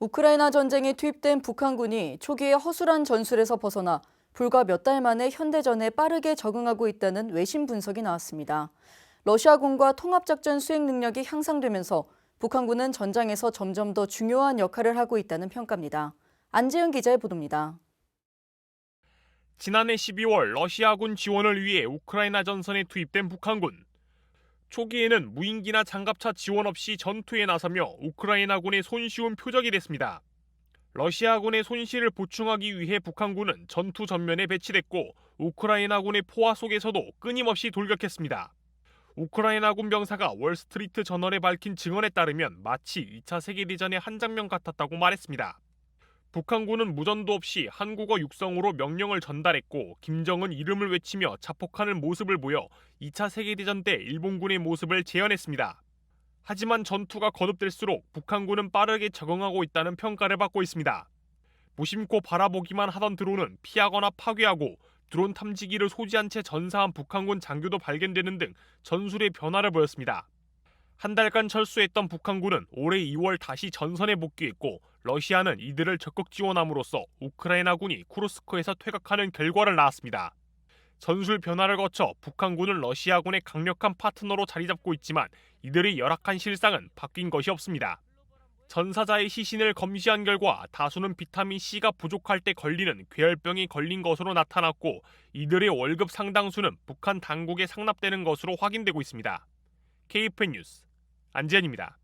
우크라이나 전쟁에 투입된 북한군이 초기의 허술한 전술에서 벗어나 불과 몇 달 만에 현대전에 빠르게 적응하고 있다는 외신 분석이 나왔습니다. 러시아군과 통합작전 수행 능력이 향상되면서 북한군은 전장에서 점점 더 중요한 역할을 하고 있다는 평가입니다. 안재현 기자의 보도입니다. 지난해 12월 러시아군 지원을 위해 우크라이나 전선에 투입된 북한군. 초기에는 무인기나 장갑차 지원 없이 전투에 나서며 우크라이나군의 손쉬운 표적이 됐습니다. 러시아군의 손실을 보충하기 위해 북한군은 전투 전면에 배치됐고 우크라이나군의 포화 속에서도 끊임없이 돌격했습니다. 우크라이나군 병사가 월스트리트 저널에 밝힌 증언에 따르면 마치 2차 세계대전의 한 장면 같았다고 말했습니다. 북한군은 무전도 없이 한국어 육성으로 명령을 전달했고 김정은 이름을 외치며 자폭하는 모습을 보여 2차 세계대전 때 일본군의 모습을 재현했습니다. 하지만 전투가 거듭될수록 북한군은 빠르게 적응하고 있다는 평가를 받고 있습니다. 무심코 바라보기만 하던 드론은 피하거나 파괴하고 드론 탐지기를 소지한 채 전사한 북한군 장교도 발견되는 등 전술의 변화를 보였습니다. 한 달간 철수했던 북한군은 올해 2월 다시 전선에 복귀했고 러시아는 이들을 적극 지원함으로써 우크라이나군이 쿠르스크에서 퇴각하는 결과를 낳았습니다. 전술 변화를 거쳐 북한군은 러시아군의 강력한 파트너로 자리 잡고 있지만 이들의 열악한 실상은 바뀐 것이 없습니다. 전사자의 시신을 검시한 결과 다수는 비타민 C가 부족할 때 걸리는 괴혈병이 걸린 것으로 나타났고 이들의 월급 상당수는 북한 당국에 상납되는 것으로 확인되고 있습니다. KFN 뉴스 안지현입니다.